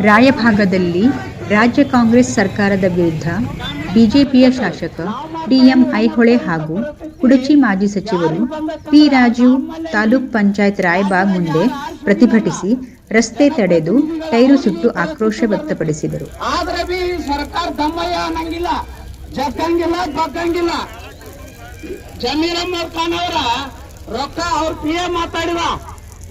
ರಾಯಭಾಗದಲ್ಲಿ ರಾಜ್ಯ ಕಾಂಗ್ರೆಸ್ ಸರ್ಕಾರದ ವಿರುದ್ಧ ಬಿಜೆಪಿಯ ಶಾಸಕ ಡಿಎಂ ಐಹೊಳೆ ಹಾಗೂ ಕುಡಚಿ ಮಾಜಿ ಸಚಿವರು ಪಿ ರಾಜು ತಾಲೂಕ್ ಪಂಚಾಯತ್ ರಾಯಬಾಗ್ ಮುಂದೆ ಪ್ರತಿಭಟಿಸಿ ರಸ್ತೆ ತಡೆದು ಟೈರು ಸುಟ್ಟು ಆಕ್ರೋಶ ವ್ಯಕ್ತಪಡಿಸಿದರು. ರೊಕ್ಕ ಅವ್ರ P A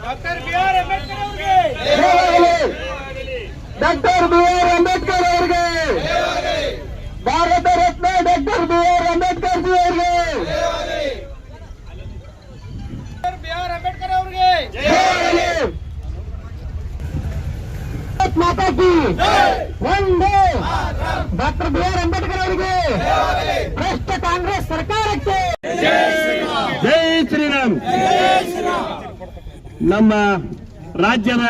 doctor B R Ambedkar ಅವರಿಗೆ. ಡಾಕ್ಟರ್ ಬಿ ಆರ್ ಅಂಬೇಡ್ಕರ್ ಅವರಿಗೆ Bharat Ratna doctor B R Ambedkar ji ಅವರಿಗೆ ಬಿ ಆರ್ ಅಂಬೇಡ್ಕರ್ ಅವರಿಗೆ ಭಾರತ್ ಮಾತಾ ಕಿ ಒಂದೇ ಡಾಕ್ಟರ್ ಬಿ ಆರ್ ಅಂಬೇಡ್ಕರ್ ಅವರಿಗೆ ಭ್ರಷ್ಟ ಕಾಂಗ್ರೆಸ್ ಸರ್ಕಾರಕ್ಕೆ ಜೈ ಶ್ರೀರಾಮ್. ನಮ್ಮ ರಾಜ್ಯದ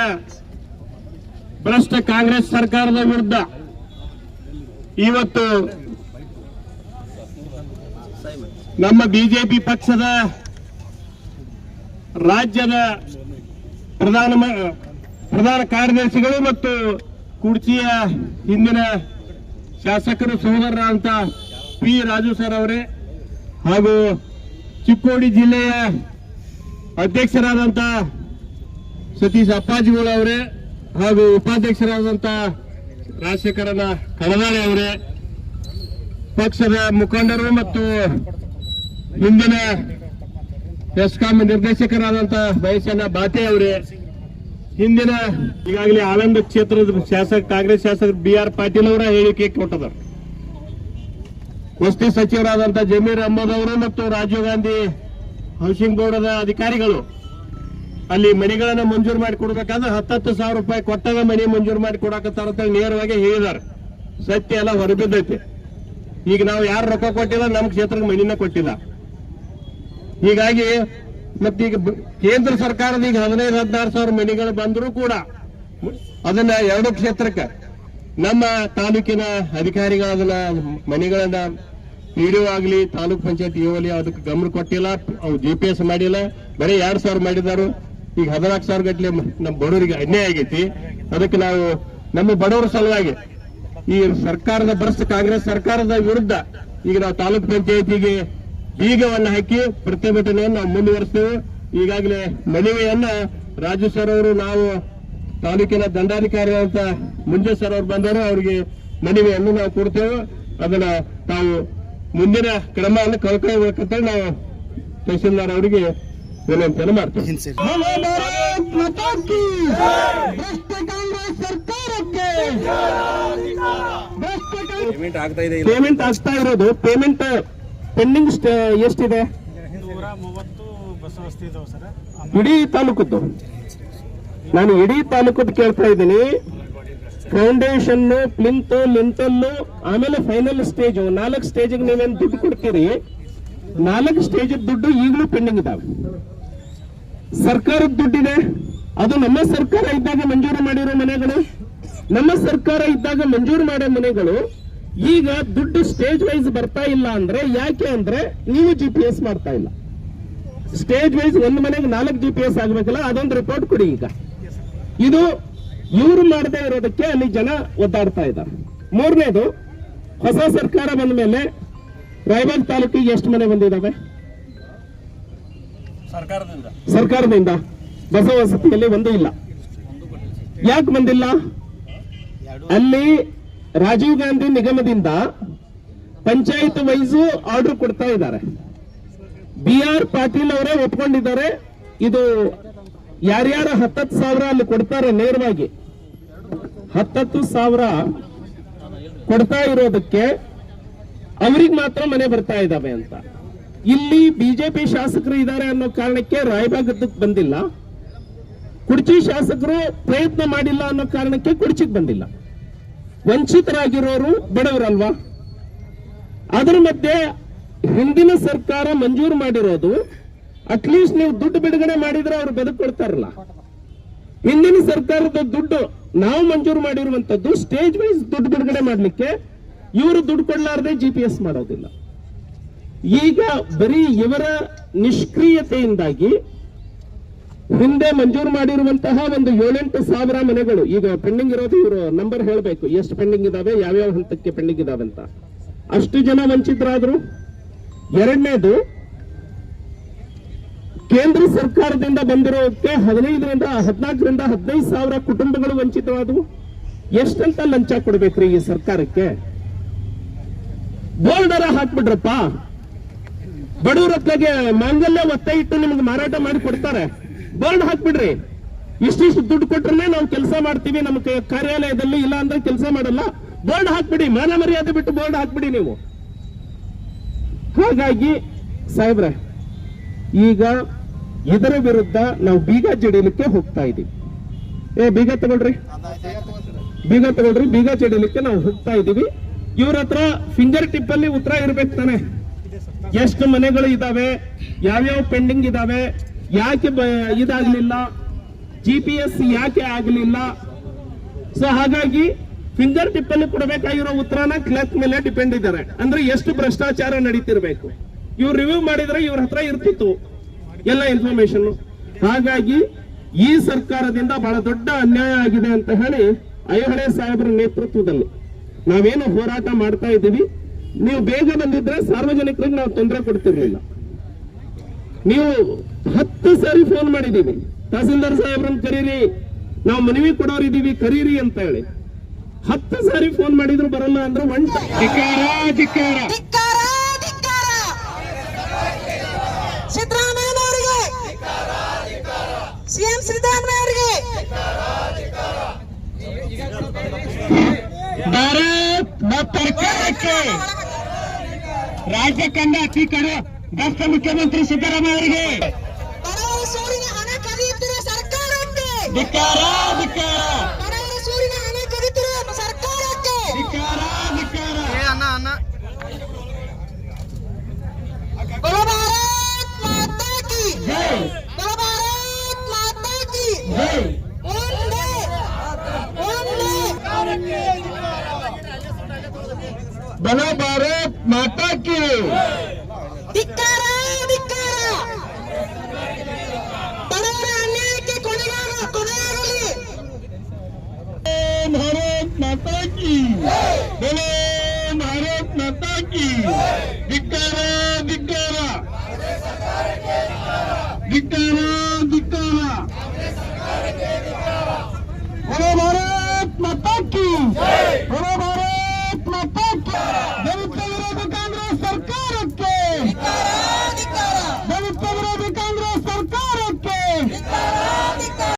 ಭ್ರಷ್ಟ ಕಾಂಗ್ರೆಸ್ ಸರ್ಕಾರದ ವಿರುದ್ಧ ಇವತ್ತು ನಮ್ಮ ಬಿಜೆಪಿ ಪಕ್ಷದ ರಾಜ್ಯದ ಪ್ರಧಾನ ಪ್ರಧಾನ ಕಾರ್ಯದರ್ಶಿಗಳು ಮತ್ತು ಕುಡ್ಚಿಯ ಹಿಂದಿನ ಶಾಸಕರು ಸಹೋದರರಾದಂತ ಪಿ ರಾಜು ಸರ್ ಅವರೇ ಹಾಗೂ ಚಿಕ್ಕೋಡಿ ಜಿಲ್ಲೆಯ ಅಧ್ಯಕ್ಷರಾದಂತ ಸತೀಶ್ ಅಪ್ಪಾಜಿಗಳು ಅವರೇ ಹಾಗೂ ಉಪಾಧ್ಯಕ್ಷರಾದಂಥ ರಾಜಶೇಖರನ ಕಡದಾಳೆ ಅವರೇ. ಪಕ್ಷದ ಮುಖಂಡರು ಮತ್ತು ಹಿಂದಿನ ಎಸ್ಕಾಂ ನಿರ್ದೇಶಕರಾದಂತ ಬಯಸೇನ ಬಾತೆ ಅವರೇ. ಹಿಂದಿನ ಈಗಾಗಲೇ ಆನಂದ ಕ್ಷೇತ್ರದ ಶಾಸಕ, ಕಾಂಗ್ರೆಸ್ ಶಾಸಕ ಬಿ ಆರ್ ಪಾಟೀಲ್ ಅವರ ಹೇಳಿಕೆ ಕೊಟ್ಟದ. ವಸ್ತಿ ಸಚಿವರಾದಂತ ಜಮೀರ್ ಅಹಮದ್ ಅವರು ಮತ್ತು ರಾಜೀವ್ ಗಾಂಧಿ ಹೌಸಿಂಗ್ ಬೋರ್ಡ್ ಅಧಿಕಾರಿಗಳು ಅಲ್ಲಿ ಮನೆಗಳನ್ನ ಮಂಜೂರು ಮಾಡಿ ಕೊಡ್ಬೇಕಾದ್ರೆ ಹತ್ತತ್ತು ಸಾವಿರ ರೂಪಾಯಿ ಕೊಟ್ಟಾಗ ಮನೆ ಮಂಜೂರು ಮಾಡಿ ಕೊಡಾಕತ್ತಾರ ಅಂತ ನೇರವಾಗಿ ಹೇಳಿದಾರೆ ಸತ್ಯ ಎಲ್ಲ ಹೊರಬಿದ್ದೈತೆ. ಈಗ ನಾವು ಯಾರು ರೊಕ್ಕ ಕೊಟ್ಟಿಲ್ಲ, ನಮ್ಮ ಕ್ಷೇತ್ರಕ್ಕೆ ಮನಿನ ಕೊಟ್ಟಿಲ್ಲ. ಹೀಗಾಗಿ ಮತ್ತೀಗ ಕೇಂದ್ರ ಸರ್ಕಾರದ ಈಗ ಹದಿನೈದು, ಹದಿನಾರು ಸಾವಿರ ಮನೆಗಳು ಬಂದರೂ ಕೂಡ ಅದನ್ನ ಎರಡು ಕ್ಷೇತ್ರಕ್ಕೆ ನಮ್ಮ ತಾಲೂಕಿನ ಅಧಿಕಾರಿಗಳು ಅದನ್ನ ಮನೆಗಳನ್ನ ಪಿಡಿಒ ಆಗಲಿ, ತಾಲೂಕ್ ಪಂಚಾಯತ್ ಇಒಲಿ ಅದಕ್ಕೆ ಗಮನ ಕೊಟ್ಟಿಲ್ಲ ಅವ್ರು ಜಿ ಪಿ ಎಸ್ ಮಾಡಿಲ್ಲ, ಬರೀ ಎರಡ್ ಸಾವಿರ ಮಾಡಿದಾರು. ಈಗ ಹದಿನಾಲ್ಕು ಸಾವಿರ ಗಟ್ಟಲೆ ನಮ್ಮ ಬಡವರಿಗೆ ಅನ್ಯಾಯ ಆಗೈತಿ. ಅದಕ್ಕೆ ನಾವು ನಮ್ಮ ಬಡವರ ಸಲುವಾಗಿ ಈ ಸರ್ಕಾರದ ಬರ್ಸ್ ಕಾಂಗ್ರೆಸ್ ಸರ್ಕಾರದ ವಿರುದ್ಧ ಈಗ ನಾವು ತಾಲೂಕ್ ಪಂಚಾಯತಿಗೆ ಬೀಗವನ್ನು ಹಾಕಿ ಪ್ರತಿಭಟನೆಯನ್ನು ನಾವು ಮುಂದುವರಿಸ್ತೇವೆ. ಈಗಾಗಲೇ ಮನವಿಯನ್ನ ರಾಜು ಸರ್ ಅವರು ನಾವು ತಾಲೂಕಿನ ದಂಡಾಧಿಕಾರಿ ಅಂತ ಮುಂಜೆ ಸರ್ ಅವರು ಬಂದರು ಅವರಿಗೆ ಮನವಿಯನ್ನು ನಾವು ಕೊಡ್ತೇವೆ. ಅದನ್ನ ತಾವು ಮುಂದಿನ ಕ್ರಮವನ್ನು ಕಳ್ಕೊಳ್ಬೇಕಂತ ನಾವು ತಹಸೀಲ್ದಾರ್ ಅವರಿಗೆ ವಿನಂತಿಯನ್ನು ಮಾಡ್ತೇವೆ. ಸರ್ಕಾರಕ್ಕೆ ಪೇಮೆಂಟ್ ಆಗ್ತಾ ಇದೆ ಪೇಮೆಂಟ್ ಆಗ್ತಾ ಇರೋದು. ಪೇಮೆಂಟ್ ಪೆಂಡಿಂಗ್ ಎಷ್ಟಿದೆ? ಇಡೀ ತಾಲೂಕದ್ದು? ನಾನು ಇಡೀ ತಾಲೂಕದ್ದು ಕೇಳ್ತಾ ಇದ್ದೀನಿ. ಫೌಂಡೇಶನ್ ಪ್ಲಿಂತ್ ಲಿಂತಲ್ಲು ಆಮೇಲೆ ಫೈನಲ್ ಸ್ಟೇಜ್. ನಾಲ್ಕು ಸ್ಟೇಜಿಗೆ ನೀವೇನು ದುಡ್ಡು ಕೊಡ್ತೀರಿ? ನಾಲ್ಕು ಸ್ಟೇಜ್ ದುಡ್ಡು ಈಗಲೂ ಪೆಂಡಿಂಗ್ ಇದಾವೆ. ಸರ್ಕಾರದ ದುಡ್ಡಿದೆ. ಅದು ನಮ್ಮ ಸರ್ಕಾರ ಇದ್ದಾಗ ಮಂಜೂರು ಮಾಡಿರೋ ಮನೆಗಳು ನಮ್ಮ ಸರ್ಕಾರ ಇದ್ದಾಗ ಮಂಜೂರು ಮಾಡೋ ಮನೆಗಳು ಈಗ ದುಡ್ಡು ಸ್ಟೇಜ್ ವೈಸ್ ಬರ್ತಾ ಇಲ್ಲ ಅಂದ್ರೆ ಯಾಕೆ ಅಂದ್ರೆ ನೀವು ಜಿ ಪಿ ಎಸ್ ಮಾಡ್ತಾ ಇಲ್ಲ. ಸ್ಟೇಜ್ ವೈಸ್ ಒಂದು ಮನೆಗೆ ನಾಲ್ಕು ಜಿ ಪಿ ಎಸ್ ಆಗ್ಬೇಕಲ್ಲ ಅದೊಂದು ರಿಪೋರ್ಟ್ ಕೊಡಿ ಈಗ. ಇದು ಇವರು ಮಾಡದೇ ಇರೋದಕ್ಕೆ ಅಲ್ಲಿ ಜನ ಒದ್ದಾಡ್ತಾ ಇದ್ದಾರೆ. ಮೂರನೇದು ಹೊಸ ಸರ್ಕಾರ ಬಂದ ಮೇಲೆ ರಾಯಬಾಗ್ ತಾಲೂಕಿಗೆ ಎಷ್ಟು ಮನೆ ಬಂದಿದ್ದಾವೆ ಸರ್ಕಾರದಿಂದ. ಬಸವ ಬಸ ವಸತಿಯಲ್ಲಿ ಒಂದು ಇಲ್ಲ. ಯಾಕೆ ಬಂದಿಲ್ಲ? ಅಲ್ಲಿ ರಾಜೀವ್ ಗಾಂಧಿ ನಿಗಮದಿಂದ ಪಂಚಾಯತ್ ವೈಸ್ ಆರ್ಡರ್ ಕೊಡ್ತಾ ಇದ್ದಾರೆ. ಬಿ ಆರ್ ಪಾಟೀಲ್ ಅವರೇ ಒಪ್ಕೊಂಡಿದ್ದಾರೆ. ಇದು ಯಾರ್ಯಾರ ಹತ್ತತ್ತು ಸಾವಿರ ಅಲ್ಲಿ ಕೊಡ್ತಾರೆ ನೇರವಾಗಿ. ಹತ್ತತ್ತು ಸಾವಿರ ಕೊಡ್ತಾ ಇರೋದಕ್ಕೆ ಅವ್ರಿಗೆ ಮಾತ್ರ ಮನೆ ಬರ್ತಾ ಇದ್ದಾವೆ ಅಂತ. ಇಲ್ಲಿ ಬಿಜೆಪಿ ಶಾಸಕರು ಇದ್ದಾರೆ ಅನ್ನೋ ಕಾರಣಕ್ಕೆ ರಾಯಬಾಗದಕ್ಕೆ ಬಂದಿಲ್ಲ. ಕುರ್ಚಿ ಶಾಸಕರು ಪ್ರಯತ್ನ ಮಾಡಿಲ್ಲ ಅನ್ನೋ ಕಾರಣಕ್ಕೆ ಕುರ್ಚಿಗೆ ಬಂದಿಲ್ಲ. ವಂಚಿತರಾಗಿರೋರು ಬಡವರಲ್ವಾ? ಅದರ ಮಧ್ಯೆ ಹಿಂದಿನ ಸರ್ಕಾರ ಮಂಜೂರು ಮಾಡಿರೋದು ಅಟ್ಲೀಸ್ಟ್ ನೀವು ದುಡ್ಡು ಬಿಡುಗಡೆ ಮಾಡಿದ್ರೆ ಅವ್ರು ಬದುಕೊಡ್ತಾರಲ್ಲ ಹಿಂದಿನ ಸರ್ಕಾರದ ದುಡ್ಡು ನಾವು ಮಂಜೂರು ಮಾಡಿರುವಂತದ್ದು ಸ್ಟೇಜ್ ವೈಸ್ ದುಡ್ಡು ಬಿಡುಗಡೆ ಮಾಡ್ಲಿಕ್ಕೆ ಇವರು ದುಡ್ಡು ಕೊಡ್ಲಾರ್ದೆ ಜಿ ಪಿ ಎಸ್ ಮಾಡೋದಿಲ್ಲ. ಈಗ ಬರೀ ಇವರ ನಿಷ್ಕ್ರಿಯತೆಯಿಂದಾಗಿ ಹಿಂದೆ ಮಂಜೂರು ಮಾಡಿರುವಂತಹ ಒಂದು ಏಳೆಂಟು ಸಾವಿರ ಮನೆಗಳು. ಈಗ ಪೆಂಡಿಂಗ್ ಇರೋದು ಇವರು ನಂಬರ್ ಹೇಳಬೇಕು. ಎಷ್ಟು ಪೆಂಡಿಂಗ್ ಇದಾವೆ, ಯಾವ್ಯಾವ ಹಂತಕ್ಕೆ ಪೆಂಡಿಂಗ್ ಇದಾವೆ ಅಂತ. ಅಷ್ಟು ಜನ ವಂಚಿತರಾದ್ರು. ಎರಡನೇದು, ಕೇಂದ್ರ ಸರ್ಕಾರದಿಂದ ಬಂದಿರೋಕ್ಕೆ ಹದಿನೈದರಿಂದ, ಹದಿನಾಲ್ಕರಿಂದ ಹದಿನೈದು ಸಾವಿರ ಕುಟುಂಬಗಳು ವಂಚಿತವಾದವು. ಎಷ್ಟಂತ ಲಂಚ ಕೊಡ್ಬೇಕ್ರಿ ಈ ಸರ್ಕಾರಕ್ಕೆ? ಬೋರ್ಡರ ಹಾಕ್ಬಿಡ್ರಪ್ಪ ಬಡವ್ರ ಮಾಂಗಲ್ಯ ಒತ್ತ ಇಟ್ಟು ನಿಮ್ಗೆ ಮಾರಾಟ ಮಾಡಿ ಕೊಡ್ತಾರೆ. ಬೋರ್ಡ್ ಹಾಕ್ಬಿಡ್ರಿ. ಇಷ್ಟಿಷ್ಟು ದುಡ್ಡು ಕೊಟ್ರೆ ನಾವು ಕೆಲಸ ಮಾಡ್ತೀವಿ, ನಮ್ಮ ಕಾರ್ಯಾಲಯದಲ್ಲಿ ಇಲ್ಲ ಅಂದ್ರೆ ಕೆಲಸ ಮಾಡಲ್ಲ. ಬೋರ್ಡ್ ಹಾಕ್ಬಿಡಿ, ಮಾನ ಮರ್ಯಾದೆ ಬಿಟ್ಟು ಬೋರ್ಡ್ ಹಾಕ್ಬಿಡಿ ನೀವು. ಹಾಗಾಗಿ ಸಾಹೇಬ್ರೆ, ಈಗ ಇದರ ವಿರುದ್ಧ ನಾವು ಬೀಗ ಜಡಿಲಿಕ್ಕೆ ಹೋಗ್ತಾ ಇದೀವಿ. ಏ, ಬೀಗ ತಗೊಳ್ರಿ. ಬೀಗ ತಗೊಳ್ರಿ, ಬೀಗ ಜಡಿಲಿಕ್ಕೆ ನಾವು ಹೋಗ್ತಾ ಇದೀವಿ. ಇವ್ರ ಹತ್ರ ಫಿಂಗರ್ ಟಿಪ್ ಅಲ್ಲಿ ಉತ್ತರ ಇರ್ಬೇಕು ತಾನೆ. ಎಷ್ಟು ಮನೆಗಳು ಇದಾವೆ, ಯಾವ್ಯಾವ ಪೆಂಡಿಂಗ್ ಇದಾವೆ ಯಾಕೆ ಇದಾಗಲಿಲ್ಲ? ಜಿ ಪಿ ಎಸ್ ಯಾಕೆ ಆಗಲಿಲ್ಲ? ಸೊ ಹಾಗಾಗಿ ಫಿಂಗರ್ ಟಿಪ್ ಅಲ್ಲಿ ಕೊಡಬೇಕಾಗಿರೋ ಉತ್ತರನ ಕ್ಲರ್ಕ್ ಮೇಲೆ ಡಿಪೆಂಡ್ ಇದ್ದಾರೆ. ಅಂದ್ರೆ ಎಷ್ಟು ಭ್ರಷ್ಟಾಚಾರ ನಡೀತಿರ್ಬೇಕು. ಇವ್ರು ರಿವ್ಯೂ ಮಾಡಿದ್ರೆ ಇವ್ರ ಹತ್ರ ಇರ್ತಿತ್ತು, ಎಲ್ಲ ಇನ್ಫಾರ್ಮೇಶನ್ ಹಾಗಾಗಿ ಈ ಸರ್ಕಾರದಿಂದ ಬಹಳ ದೊಡ್ಡ ಅನ್ಯಾಯ ಆಗಿದೆ ಅಂತ ಹೇಳಿ ಐಹೊಳೆ ಸಾಹೇಬರ ನೇತೃತ್ವದಲ್ಲಿ ನಾವೇನು ಹೋರಾಟ ಮಾಡ್ತಾ ಇದ್ದೀವಿ. ನೀವು ಬೇಗ ಬಂದಿದ್ರೆ ಸಾರ್ವಜನಿಕರಿಗೆ ನಾವು ತೊಂದರೆ ಕೊಡ್ತಿರ್ಲಿಲ್ಲ. ನೀವು ಹತ್ತು ಸಾರಿ ಫೋನ್ ಮಾಡಿದೀವಿ. ತಹಸೀಲ್ದಾರ್ ಸಾಹೇಬ್ರನ್ನ ಕರೀರಿ ನಾವು ಮನವಿ ಕೊಡೋರಿದ್ದೀವಿ ಕರೀರಿ ಅಂತ ಹೇಳಿ ಹತ್ತು ಸಾರಿ ಫೋನ್ ಮಾಡಿದ್ರು ಬರಲ್ಲ ಅಂದ್ರೆ ಒಂಟ ಸಿಎಂ ಸಿದ್ದರಾಮಯ್ಯ ಭಾರತ್ ಸರ್ಕಾರಕ್ಕೆ ರಾಜ್ಯ ಕಂಡ ಅತಿ ಕಡೆ. ಭ್ರಷ್ಟ ಮುಖ್ಯಮಂತ್ರಿ ಸಿದ್ದರಾಮಯ್ಯ ಅವರಿಗೆ. ಧಿಕ್ಕಾರ ಧಿಕ್ಕಾರ